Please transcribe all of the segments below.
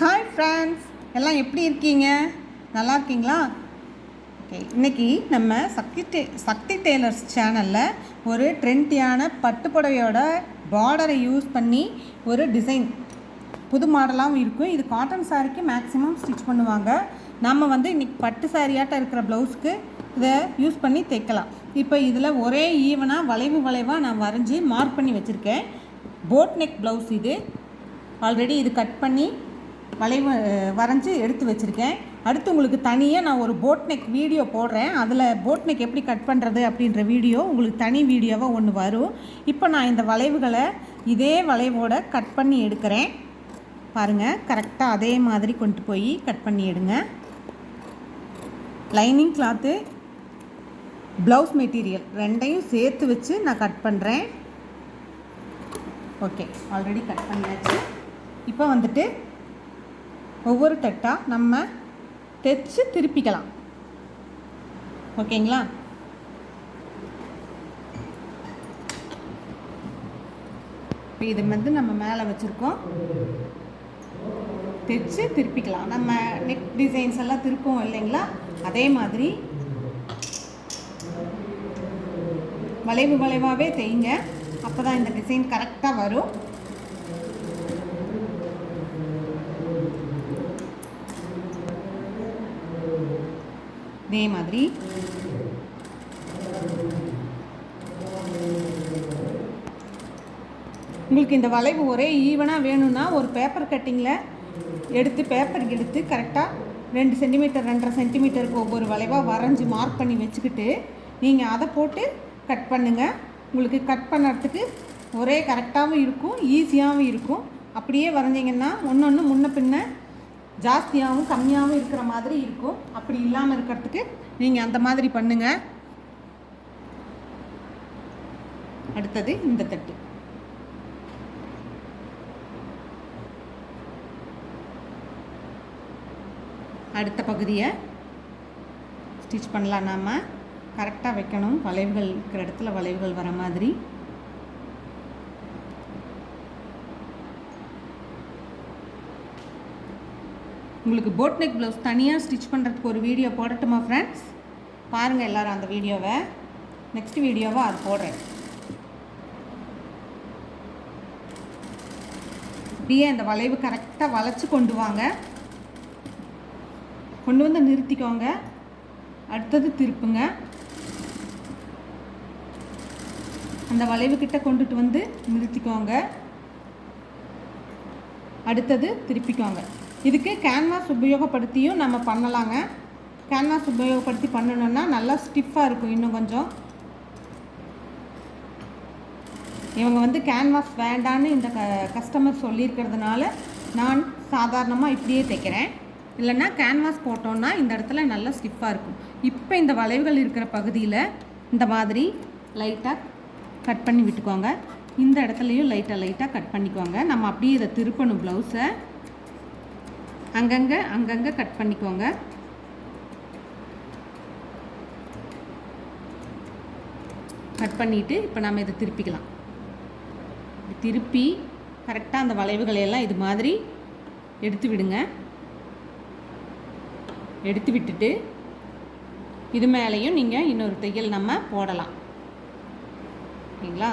Hi friends எல்லாம் எப்படி இருக்கீங்க? நல்லா இருக்கீங்களா? ஓகே இன்னைக்கு நம்ம சக்தி டே சக்தி டெய்லர்ஸ் சேனலில் ஒரு ட்ரெண்டியான பட்டு புடவையோட பார்டரை யூஸ் பண்ணி ஒரு டிசைன் புது மாடலாகவும் இருக்கும். இது காட்டன் சாரிக்கு மேக்ஸிமம் ஸ்டிச் பண்ணுவாங்க. நம்ம வந்து இன்றைக்கி பட்டு சாரியாட்டம் இருக்கிற ப்ளவுஸ்க்கு இதை யூஸ் பண்ணி தைக்கலாம். இப்போ இதில் ஒரே ஈவனாக வளைவு வளைவாக நான் வரைஞ்சி மார்க் பண்ணி வச்சுருக்கேன். போட் நெக் ப்ளவுஸ் இது. ஆல்ரெடி இது கட் பண்ணி வளைவு வரைஞ்சி எடுத்து வச்சுருக்கேன். அடுத்து உங்களுக்கு தனியாக நான் ஒரு போட் நெக் வீடியோ போடுறேன். அதில் போட் நெக் எப்படி கட் பண்ணுறது அப்படின்ற வீடியோ உங்களுக்கு தனி வீடியோவாக ஒன்று வரும். இப்போ நான் இந்த வளைவுகளை இதே வளைவோட கட் பண்ணி எடுக்கிறேன். பாருங்கள் கரெக்டாக அதே மாதிரி கொண்டு போய் கட் பண்ணி எடுங்க. லைனிங் கிளாத்து ப்ளவுஸ் மெட்டீரியல் ரெண்டையும் சேர்த்து வச்சு நான் கட் பண்ணுறேன் ஓகே ஆல்ரெடி கட் பண்ணியாச்சு. இப்போ வந்துட்டு ஒவ்வொரு தட்டாக நம்ம தைச்சு திருப்பிக்கலாம். ஓகேங்களா? இப்போ இது வந்து நம்ம மேலே வச்சுருக்கோம். தைச்சு திருப்பிக்கலாம். நம்ம நெக் டிசைன்ஸ் எல்லாம் திருப்போம் இல்லைங்களா? அதே மாதிரி வளைவு வளைவாகவே தைங்க அப்போ தான் இந்த டிசைன் கரெக்டாக வரும். இதே மாதிரி உங்களுக்கு இந்த வளைவு ஒரே ஈவனாக வேணும்னா ஒரு பேப்பர் கட்டிங்கில் எடுத்து பேப்பர் எடுத்து கரெக்டாக ரெண்டு சென்டிமீட்டர் ரெண்டரை சென்டிமீட்டருக்கு ஒவ்வொரு வளைவாக வரைஞ்சி மார்க் பண்ணி வச்சுக்கிட்டு நீங்கள் அதை போட்டு கட் பண்ணுங்கள் உங்களுக்கு கட் பண்ணுறதுக்கு ஒரே கரெக்டாகவும் இருக்கும் ஈஸியாகவும் இருக்கும். அப்படியே வரைஞ்சிங்கன்னா ஒன்று ஒன்று முன்ன பின்ன ஜாஸ்தியாகவும் கம்மியாகவும் இருக்கிற மாதிரி இருக்கும். அப்படி இல்லாமல் இருக்கிறதுக்கு நீங்கள் அந்த மாதிரி பண்ணுங்கள் அடுத்தது இந்த தட்டு. அடுத்த பகுதியை ஸ்டிச் பண்ணலாம் நாம். கரெக்டாக வைக்கணும். வளைவுகள் இருக்கிற இடத்துல வளைவுகள் வர மாதிரி. உங்களுக்கு போட் நெக் ப்ளவுஸ் தனியாக ஸ்டிச் பண்ணுறதுக்கு ஒரு வீடியோ போடட்டுமா ஃப்ரெண்ட்ஸ் பாருங்கள் எல்லாரும் அந்த வீடியோவை நெக்ஸ்ட் வீடியோவை அது போடுறேன். அப்படியே அந்த வளைவு கரெக்டாக வளைச்சி கொண்டு வாங்க. கொண்டு வந்து நிறுத்திக்கோங்க. அடுத்தது திருப்புங்க. அந்த வளைவு கிட்ட கொண்டுட்டு வந்து நிறுத்திக்கோங்க. அடுத்தது திருப்பிக்கோங்க. இதுக்கு கேன்வாஸ் உபயோகப்படுத்தியும் நம்ம பண்ணலாங்க. கேன்வாஸ் உபயோகப்படுத்தி பண்ணணுன்னா நல்லா ஸ்டிஃபாக இருக்கும் இன்னும் கொஞ்சம். இவங்க வந்து கேன்வாஸ் வேண்டான்னு இந்த க கஸ்டமர் சொல்லியிருக்கிறதுனால நான் சாதாரணமாக இப்படியே தைக்கிறேன். இல்லைன்னா கேன்வாஸ் போட்டோன்னா இந்த இடத்துல நல்லா ஸ்டிஃபாக இருக்கும். இப்போ இந்த வளைவுகள் இருக்கிற பகுதியில் இந்த மாதிரி லைட்டாக கட் பண்ணி விட்டுக்கோங்க. இந்த இடத்துலையும் லைட்டாக லைட்டாக கட் பண்ணிக்கோங்க. நம்ம அப்படியே இதை திருப்பணும் ப்ளவுஸை அங்கங்கே அங்கங்கே கட் பண்ணிக்கோங்க. கட் பண்ணிவிட்டு இப்போ நம்ம இதை திருப்பிக்கலாம். திருப்பி கரெக்டாக அந்த வளைவுகளை எல்லாம் இது மாதிரி எடுத்து விடுங்க. எடுத்து விட்டுட்டு இது மேலேயும் நீங்கள் இன்னொரு தையல் நம்ம போடலாம். ஓகேங்களா?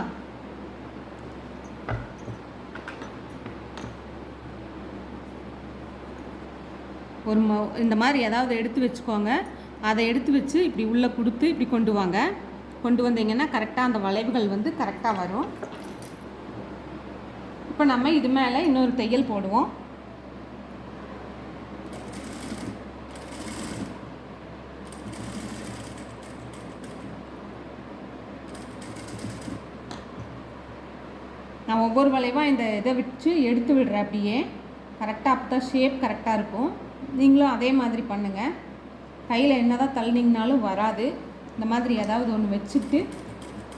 ஒரு இந்த மாதிரி ஏதாவது எடுத்து வச்சுக்கோங்க. அதை எடுத்து வச்சு இப்படி உள்ளே கொடுத்து இப்படி கொண்டு வாங்க. கொண்டு வந்தீங்கன்னா கரெக்டாக அந்த வளைவுகள் வந்து கரெக்டாக வரும். இப்போ நம்ம இது மேலே இன்னொரு தையல் போடுவோம். நான் ஒவ்வொரு வளைவாக இந்த இதை வச்சு எடுத்து விடுறேன் அப்படியே. கரெக்டாக அப்போ தான் ஷேப் கரெக்டாக இருக்கும். நீங்களும் அதே மாதிரி பண்ணுங்கள் கையில் என்ன தான் தள்ளினீங்கனாலும் வராது. இந்த மாதிரி ஏதாவது ஒன்று வச்சுட்டு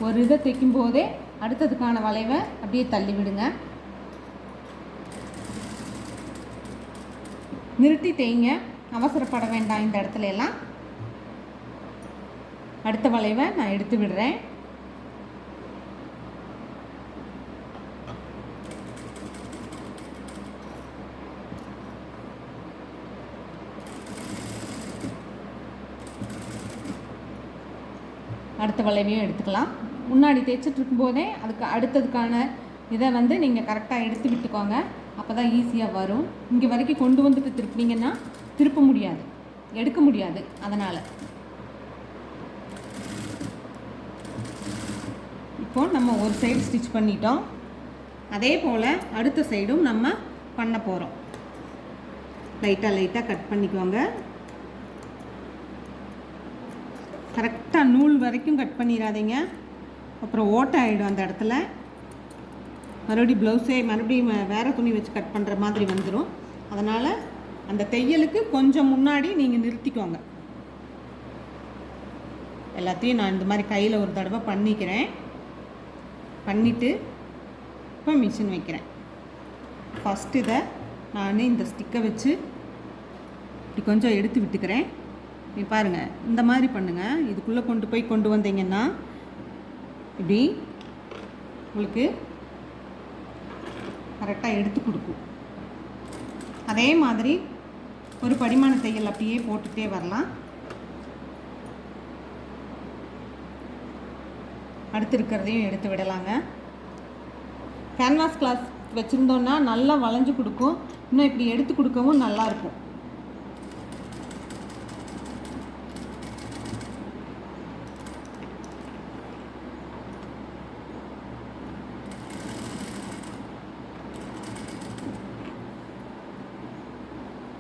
ஒரு இதை தைக்கும் போதே அடுத்ததுக்கான வளைவை அப்படியே தள்ளி விடுங்க. நிறுத்தி தேய்ங்க. அவசரப்பட வேண்டாம் இந்த இடத்துல எல்லாம். அடுத்த வளைவை நான் எடுத்து விடுறேன். அடுத்த வளைவையும் எடுத்துக்கலாம். முன்னாடி தேய்ச்சிட்டு இருக்கும்போதே அதுக்கு அடுத்ததுக்கான இதை வந்து நீங்கள் கரெக்டாக எடுத்து விட்டுக்கோங்க. அப்போ தான் ஈஸியாக வரும். இங்கே வரைக்கும் கொண்டு வந்துட்டு திருப்பினீங்கன்னா திருப்ப முடியாது. எடுக்க முடியாது அதனால். இப்போ நம்ம ஒரு சைடு ஸ்டிச் பண்ணிட்டோம். அதே போல் அடுத்த சைடும் நம்ம பண்ண போகிறோம் லைட்டாக லைட்டாக கட் பண்ணிக்கோங்க. கரெக்டாக நூல் வரைக்கும் கட் பண்ணிடாதீங்க அப்புறம் ஓட்டை ஆகிடும் அந்த இடத்துல. மறுபடியும் ப்ளவுஸே மறுபடியும் வேறு துணி வச்சு கட் பண்ணுற மாதிரி வந்துடும் அதனால் அந்த தையலுக்கு கொஞ்சம் முன்னாடி நீங்கள் நிறுத்திக்கோங்க. எல்லாத்தையும் நான் இந்த மாதிரி கையில் ஒரு தடவை பண்ணிக்கிறேன். பண்ணிவிட்டு இப்போ மிஷின் வைக்கிறேன். ஃபஸ்ட் இதை நான் இந்த ஸ்டிக்கை வச்சு இப்படி கொஞ்சம் எடுத்து விட்டுக்கிறேன். நீ பாருங்கள் இந்த மாதிரி பண்ணுங்கள் இதுக்குள்ளே கொண்டு போய் கொண்டு வந்தீங்கன்னா இப்படி உங்களுக்கு கரெக்டாக எடுத்து கொடுக்கும். அதே மாதிரி ஒரு படிமான தையல் அப்படியே போட்டுகிட்டே வரலாம். அடுத்து இருக்கிறதையும் எடுத்து விடலாங்க. கேன்வாஸ் கிளாஸ் வச்சுருந்தோன்னா நல்லா வளைஞ்சு கொடுக்கும். இன்னும் இப்படி எடுத்து கொடுக்கவும் நல்லாயிருக்கும்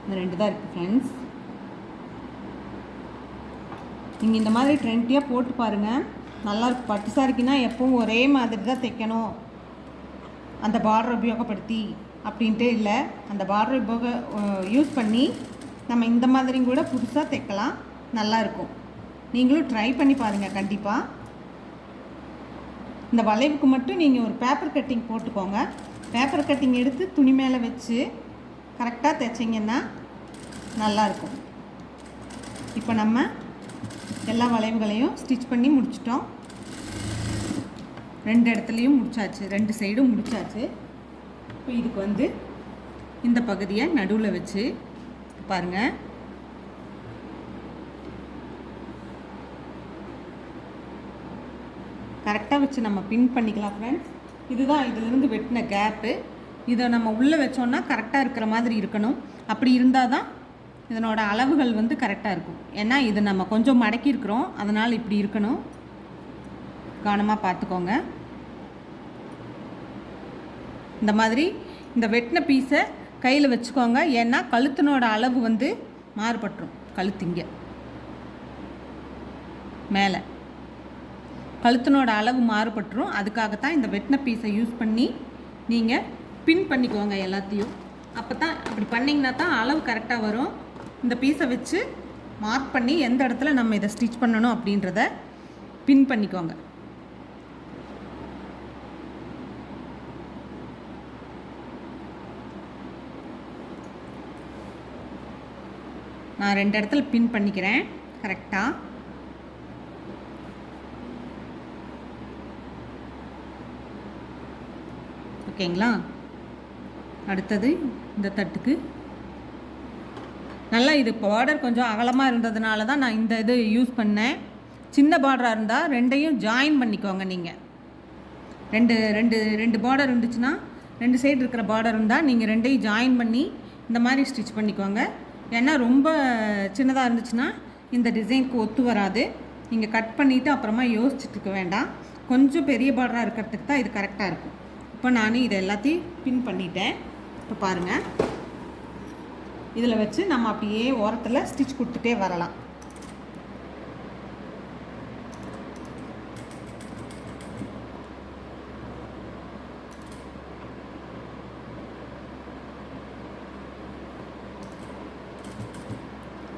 இந்த ரெண்டு தான் இருக்குது ஃப்ரெண்ட்ஸ் நீங்கள் இந்த மாதிரி ட்ரெண்டியாக போட்டு பாருங்கள் நல்லா இருக்கும் பட்டு சாரிக்குன்னா எப்பவும் ஒரே மாதிரி தான் தைக்கணும். அந்த பார்டர் உபயோகப்படுத்தி அப்படின்ட்டு இல்லை. அந்த பார்டர் உபயோக யூஸ் பண்ணி நம்ம இந்த மாதிரியும் கூட புதுசாக தைக்கலாம். நல்லா இருக்கும். நீங்களும் ட்ரை பண்ணி பாருங்கள் கண்டிப்பாக இந்த வளைவுக்கு மட்டும் நீங்கள் ஒரு பேப்பர் கட்டிங் போட்டுக்கோங்க. பேப்பர் கட்டிங் எடுத்து துணி மேலே வச்சு கரெக்டாக தைச்சிங்கன்னா நல்லாயிருக்கும். இப்போ நம்ம எல்லா வளைவுகளையும் ஸ்டிச் பண்ணி முடிச்சிட்டோம். ரெண்டு இடத்துலையும் முடிச்சாச்சு ரெண்டு சைடும் முடிச்சாச்சு. இப்போ இதுக்கு வந்து இந்த பகுதியை நடுவில் வச்சு பாருங்கள் கரெக்டாக வச்சு நம்ம பின் பண்ணிக்கலாம் ஃப்ரெண்ட்ஸ் இதுதான் இதிலிருந்து வெட்டின கேப்பு இதை நம்ம உள்ளே வச்சோன்னா கரெக்டாக இருக்கிற மாதிரி இருக்கணும். அப்படி இருந்தால் தான் இதனோட அளவுகள் வந்து கரெக்டாக இருக்கும். ஏன்னா இது நம்ம கொஞ்சம் மடக்கியிருக்கிறோம். அதனால் இப்படி இருக்கணும். கவனமாக பார்த்துக்கோங்க. இந்த மாதிரி இந்த வெட்டின பீஸை கையில் வச்சுக்கோங்க. ஏன்னா கழுத்தினோட அளவு வந்து மாறுபட்டுரும். கழுத்திங்க மேலே. கழுத்தினோட அளவு மாறுபட்டுரும். அதுக்காகத்தான் இந்த வெட்டின பீஸை யூஸ் பண்ணி நீங்கள் பின் பண்ணிக்கோங்க எல்லாத்தையும். அப்போ தான் அப்படி பண்ணிங்கன்னா தான் அளவு கரெக்டாக வரும். இந்த பீஸை வச்சு மார்க் பண்ணி எந்த இடத்துல நம்ம இதை ஸ்டிச் பண்ணணும் அப்படின்றத பின் பண்ணிக்கோங்க. நான் ரெண்டு இடத்துல பின் பண்ணிக்கிறேன். கரெக்டாக ஓகேங்களா? அடுத்தது இந்த தட்டுக்கு. நல்லா இது பார்டர் கொஞ்சம் அகலமாக இருந்ததுனால தான் நான் இந்த இது யூஸ் பண்ணேன். சின்ன பார்டராக இருந்தால் ரெண்டையும் ஜாயின் பண்ணிக்கோங்க நீங்கள் ரெண்டு ரெண்டு ரெண்டு பார்டர் இருந்துச்சுன்னா ரெண்டு சைடு இருக்கிற பார்டர் இருந்தால் நீங்கள் ரெண்டையும் ஜாயின் பண்ணி இந்த மாதிரி ஸ்டிச் பண்ணிக்கோங்க. ஏன்னா ரொம்ப சின்னதாக இருந்துச்சுன்னா இந்த டிசைனுக்கு ஒத்து வராது. நீங்கள் கட் பண்ணிவிட்டு அப்புறமா யோசிச்சுட்டு இருக்க வேண்டாம். கொஞ்சம் பெரிய பார்டராக இருக்கிறதுக்கு தான் இது கரெக்டாக இருக்கும். இப்போ நான் இதை எல்லாத்தையும் பின் பண்ணிட்டேன். இப்போ பாருங்கள் இதில் வச்சு நம்ம அப்படியே ஓரத்தில் ஸ்டிச் கொடுத்துட்டே வரலாம்.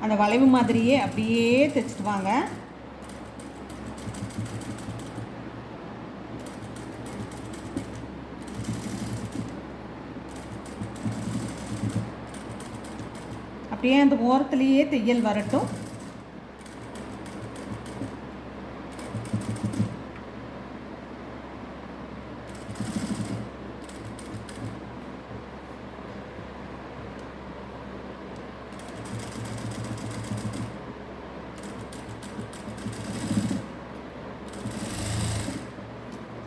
அந்த வளைவு மாதிரியே அப்படியே தைச்சிட்டு வாங்க. அப்படியே அந்த ஓரத்துலேயே தையல் வரட்டும்.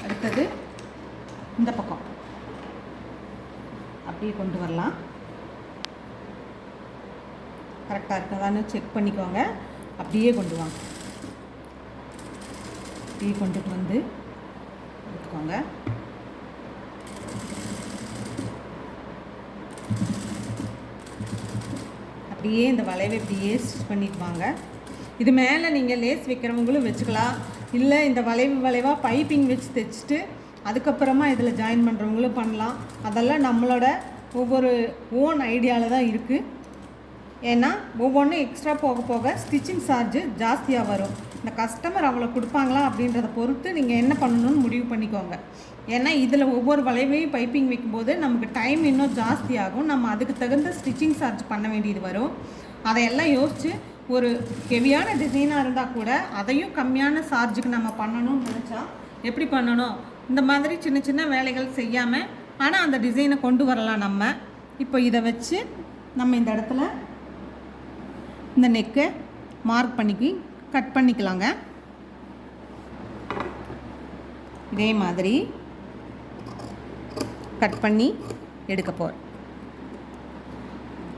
அடுத்தது இந்த பக்கம். அப்படியே கொண்டு வரலாம். கரெக்டாக இருக்கதான்னு செக் பண்ணிக்கோங்க. அப்படியே கொண்டு வாங்க. அப்படியே கொண்டுட்டு வந்து எடுத்துக்கோங்க. அப்படியே இந்த வளைவை இப்படியே ஸ்டிச் பண்ணிட்டு வாங்க. இது மேலே நீங்கள் லேஸ் வைக்கிறவங்களும் வச்சுக்கலாம். இல்லை இந்த வளைவு வளைவாக பைப்பிங் வச்சு தைச்சிட்டு அதுக்கப்புறமா இதில் ஜாயின் பண்ணுறவங்களும் பண்ணலாம். அதெல்லாம் நம்மளோட ஒவ்வொரு ஓன் ஐடியாவில் தான் இருக்குது ஏன்னா ஒவ்வொன்றும் எக்ஸ்ட்ரா போக போக ஸ்டிச்சிங் சார்ஜு ஜாஸ்தியாக வரும். இந்த கஸ்டமர் அவ்வளோ கொடுப்பாங்களா அப்படின்றத பொறுத்து நீங்கள் என்ன பண்ணணும்னு முடிவு பண்ணிக்கோங்க. ஏன்னா இதில் ஒவ்வொரு வளைவையும் பைப்பிங் வைக்கும்போது நமக்கு டைம் இன்னும் ஜாஸ்தி ஆகும் நம்ம அதுக்கு தகுந்த ஸ்டிச்சிங் சார்ஜ் பண்ண வேண்டியது வரும். அதையெல்லாம் யோசித்து ஒரு ஹெவியான டிசைனாக இருந்தால் கூட அதையும் கம்மியான சார்ஜுக்கு நம்ம பண்ணணும்னு நினச்சா எப்படி பண்ணணும்? இந்த மாதிரி சின்ன சின்ன வேலைகள் செய்யாமல் ஆனால் அந்த டிசைனை கொண்டு வரலாம் நம்ம. இப்போ இதை வச்சு நம்ம இந்த இடத்துல இந்த நெக்கை மார்க் பண்ணிக்கி கட் பண்ணிக்கலாங்க. இதே மாதிரி கட் பண்ணி எடுக்க போகிறேன்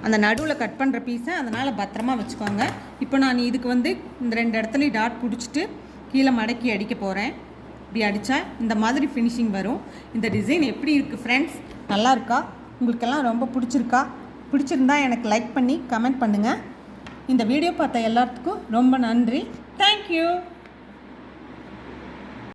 அந்த நடுவில் கட் பண்ணுற பீஸை அதனால் பத்திரமா வச்சுக்கோங்க. இப்போ நான் இதுக்கு வந்து இந்த ரெண்டு இடத்துலையும் டாட் பிடிச்சிட்டு கீழே மடக்கி அடிக்க போகிறேன் இப்படி அடித்தா இந்த மாதிரி ஃபினிஷிங் வரும். இந்த டிசைன் எப்படி இருக்குது ஃப்ரெண்ட்ஸ் நல்லா இருக்கா? உங்களுக்கெல்லாம் ரொம்ப பிடிச்சிருக்கா? பிடிச்சிருந்தா எனக்கு லைக் பண்ணி கமெண்ட் பண்ணுங்கள் இந்த வீடியோ பார்த்த எல்லாத்துக்கும் ரொம்ப நன்றி. தேங்க்யூ